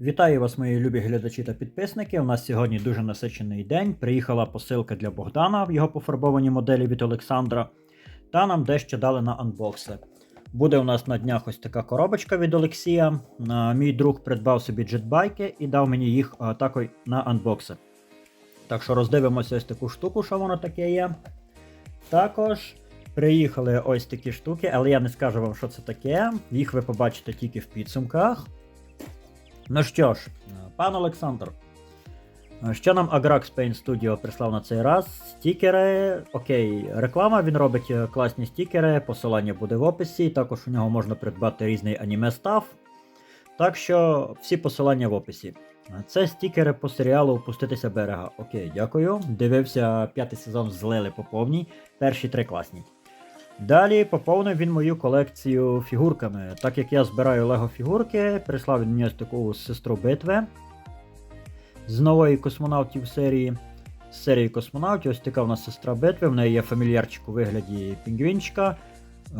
Вітаю вас, мої любі глядачі та підписники. У нас сьогодні дуже насичений день. Приїхала посилка для Богдана в його пофарбованій моделі від Олександра. Та нам дещо дали на анбокси. Буде у нас на днях ось така коробочка від Олексія. Мій друг придбав собі джетбайки і дав мені їх також на анбокси. Так що роздивимося ось таку штуку, що воно таке є. Також приїхали ось такі штуки, але я не скажу вам, що це таке. Їх ви побачите тільки в підсумках. Ну що ж, пан Олександр, що нам Agrax Paint Studio прислав на цей раз? Стікери. Окей, реклама, він робить е, класні стікери, посилання буде в описі, також у нього можна придбати різний аніме став. Так що всі посилання в описі. Це стікери по серіалу Опуститися берега. Окей, дякую. Дивився п'ятий сезон злили по повній. Перші три класні. Далі поповнив він мою колекцію фігурками. Так як я збираю лего фігурки, прислав він мені ось таку сестру битви з нової космонавтів серії. З серії космонавтів, ось така в нас сестра битви, в неї є фамільярчик у вигляді пінгвінчика,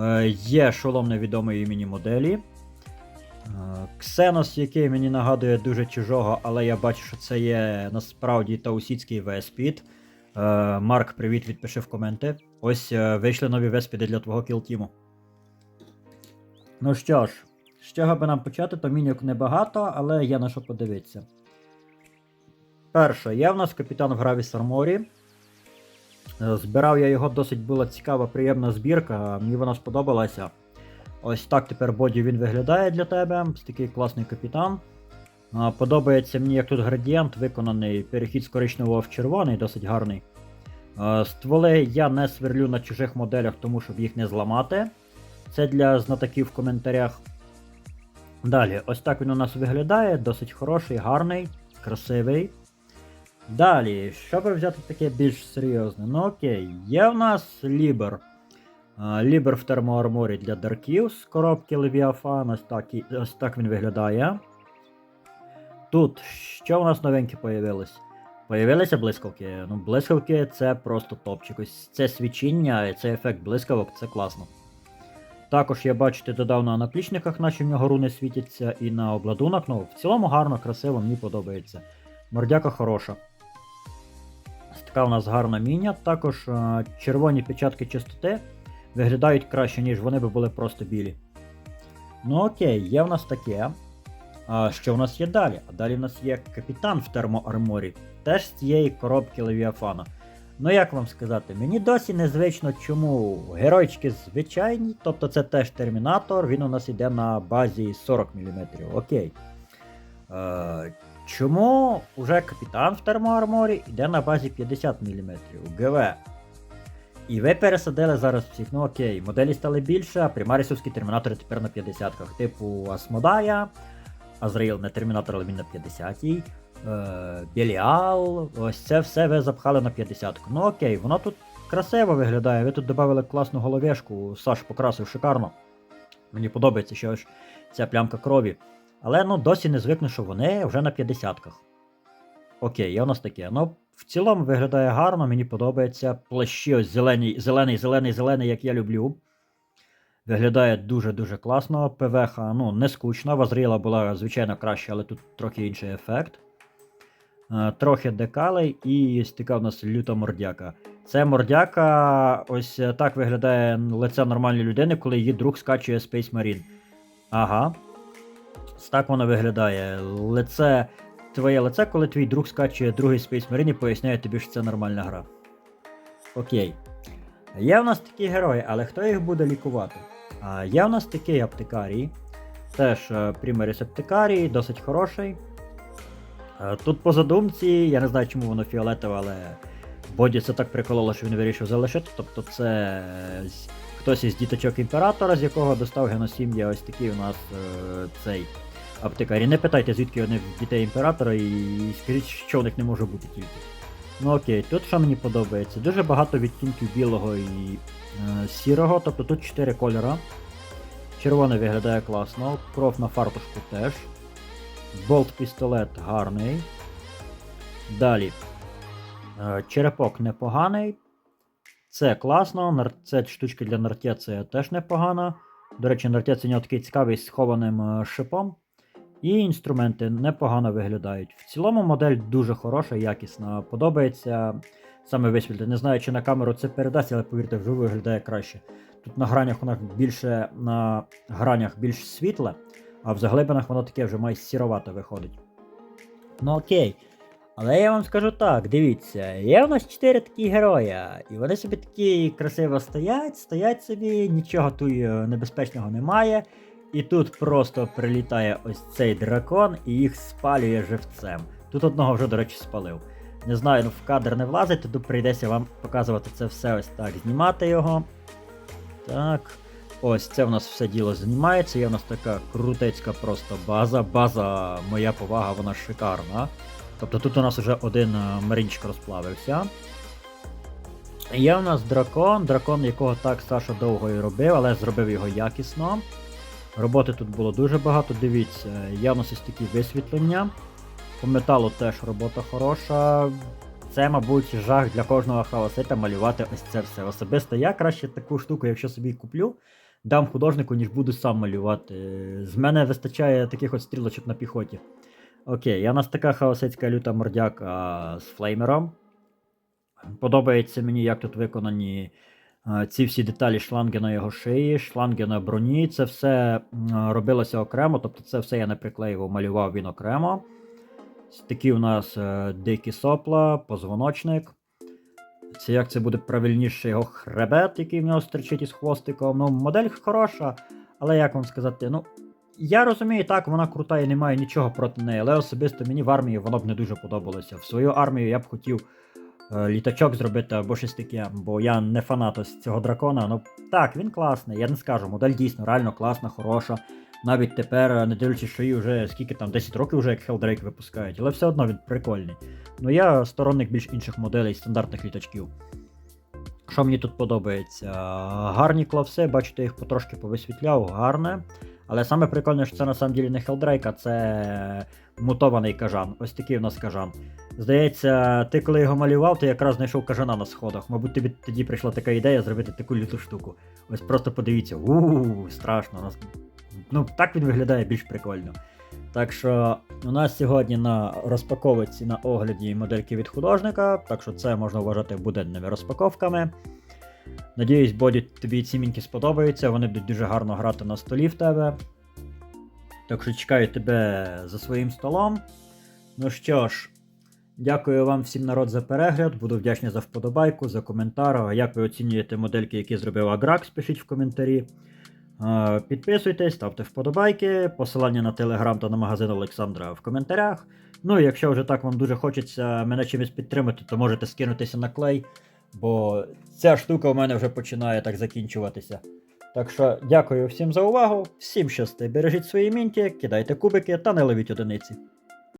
е, є шолом невідомої мені моделі. Е, Ксенос, який мені нагадує дуже чужого, але я бачу, що це є насправді таусіцький Веспід. Е, Марк, привіт, відпиши в коменти. Ось е, вийшли нові веспіди для твого кілтіму. Ну що ж, з чого би нам почати, то міньок небагато, але є на що подивитися. Перше, є в нас капітан в Гравіс Арморі. Е, Збирав я його досить була цікава, приємна збірка, мені вона сподобалася. Ось так тепер боді він виглядає для тебе. Такий класний капітан. Подобається мені, як тут градієнт виконаний, перехід з коричневого в червоний, досить гарний. А, Стволи я не сверлю на чужих моделях, тому щоб їх не зламати. Це для знатоків в коментарях. Далі, ось так він у нас виглядає, досить хороший, гарний, красивий. Далі, що би взяти таке більш серйозне? Ну окей, є в нас Лібер. Лібер в термоарморі для дарків з коробки Левіафан, ось так, ось так він виглядає. Тут що у нас новеньке появилось? Появилися блискавки. Ну, блискавки це просто топчик. Ось це свічіння і цей ефект блискавок це класно. Також я бачу, ти додав на наплічниках, наче в нього руни світяться, і на обладунок. Ну, в цілому гарно, красиво, мені подобається. Мордяка хороша. Така у нас гарна міня. Також е, червоні печатки чистоти виглядають краще, ніж вони би були просто білі. Ну окей, є в нас таке. А що в нас є далі? А далі в нас є капітан в термоарморі, теж з цієї коробки Левіафана. Ну як вам сказати, мені досі незвично, чому геройчики звичайні, тобто це теж термінатор, він у нас йде на базі 40 мм. Окей. Е, чому уже капітан в термоарморі йде на базі 50 мм? ГВ. І ви пересадили зараз всіх, ну окей, моделі стали більше, а примарісовські термінатори тепер на 50-ках, типу Асмодая, Азраїл не термінатор, він на 50-й. Е, Беліал, ось це все ви запхали на 50-ку. Ну окей, воно тут красиво виглядає. Ви тут додали класну головешку, Саш покрасив шикарно. Мені подобається, що ж ця плямка крові. Але ну досі не звикну, що вони вже на 50-ках. Окей, є у нас таке. Ну, в цілому виглядає гарно, мені подобається. Плащі ось зелені, зелений, зелений, зелений, як я люблю. Виглядає дуже-дуже класно. ПВХ ну, не скучно. Вазріла була, звичайно, краще, але тут трохи інший ефект. Е, Трохи декалей і ось така в нас люта мордяка. Це мордяка, ось е, так виглядає лице нормальної людини, коли її друг скачує Space Marine. Ага. Так воно виглядає. Лице, твоє лице, коли твій друг скачує другий Space Marine і поясняє тобі, що це нормальна гра. Окей. Є в нас такі герої, але хто їх буде лікувати? Є в нас такий аптекарій. Теж е, Примеріс аптекарій, досить хороший. Е, Тут по задумці, я не знаю, чому воно фіолетове, але Боді це так прикололо, що він вирішив залишити. Тобто це хтось із діточок імператора, з якого достав геносім'я, ось такий у нас е, цей аптекарій. Не питайте, звідки вони дітей імператора, і скажіть, що в них не може бути тільки. Ну окей, тут що мені подобається? Дуже багато відтінків білого і е, сірого, тобто тут 4 кольора. Червоний виглядає класно, кров на фартушку теж. Болт пістолет гарний. Далі. Е, черепок непоганий. Це класно. Це штучки для нартя це теж непогано. До речі, нартя це нього такий цікавий з схованим е, шипом. І інструменти непогано виглядають. В цілому модель дуже хороша, якісна. Подобається саме висвітлення. Не знаю, чи на камеру це передасть, але повірте, вживу виглядає краще. Тут на гранях вона більше на гранях більш світле, а в заглибинах воно таке вже має сіровато виходить. Ну окей. Але я вам скажу так, дивіться, є у нас чотири такі героя, і вони собі такі красиво стоять, стоять собі, нічого тут е, небезпечного немає. І тут просто прилітає ось цей дракон і їх спалює живцем. Тут одного вже, до речі, спалив. Не знаю, ну в кадр не влазить, тут прийдеться вам показувати це все ось так, знімати його. Так. Ось це в нас все діло знімається. Є в нас така крутецька просто база. База, моя повага, вона шикарна. Тобто тут у нас вже один е, марінчик розплавився. Є у нас дракон, дракон, якого так Саша довго і робив, але зробив його якісно. Роботи тут було дуже багато. Дивіться, є у нас ось такі висвітлення. По металу теж робота хороша. Це, мабуть, жах для кожного хаосита малювати ось це все. Особисто я краще таку штуку, якщо собі куплю, дам художнику, ніж буду сам малювати. З мене вистачає таких от стрілочок на піхоті. Окей, я у нас така хаосицька люта мордяка з флеймером. Подобається мені, як тут виконані ці всі деталі шланги на його шиї, шланги на броні. Це все робилося окремо, тобто це все я не приклеював, малював він окремо. Такі у нас е, дикі сопла, позвоночник. Це як це буде правильніше його хребет, який в нього стерчить із хвостиком. Ну, модель хороша, але як вам сказати, ну. Я розумію, так, вона крута і немає нічого проти неї, але особисто мені в армії воно б не дуже подобалося. В свою армію я б хотів літачок зробити або щось таке, бо я не фанат ось цього дракона. Ну так, він класний, я не скажу. Модель дійсно реально класна, хороша. Навіть тепер, е, не дивлячись, що їй вже скільки там 10 років вже як Helldrake випускають, але все одно він прикольний. Ну я сторонник більш інших моделей стандартних літачків. Що мені тут подобається? Гарні клавси, бачите, їх потрошки повисвітляв, гарне. Але саме прикольне, що це на самом ділі не Helldrake, а це мутований кажан. Ось такий у нас кажан. Здається, ти коли його малював, ти якраз знайшов кажана на сходах. Мабуть, тобі тоді прийшла така ідея зробити таку люту штуку. Ось просто подивіться, ууу, страшно. Ну, так він виглядає більш прикольно. Так що у нас сьогодні на розпаковці на огляді модельки від художника, так що це можна вважати буденними розпаковками. Надіюсь, Боді, тобі ці мінки сподобаються, вони будуть дуже гарно грати на столі в тебе. Так що чекаю тебе за своїм столом. Ну що ж, дякую вам всім народ за перегляд. Буду вдячний за вподобайку, за коментар. Як ви оцінюєте модельки, які зробив Агракс, пишіть в коментарі. Підписуйтесь, ставте вподобайки, посилання на телеграм та на магазин Олександра в коментарях. Ну і якщо вже так вам дуже хочеться мене чимось підтримати, то можете скинутися на клей, бо ця штука у мене вже починає так закінчуватися. Так що дякую всім за увагу, всім щасти, бережіть свої мінті, кидайте кубики та не ловіть одиниці.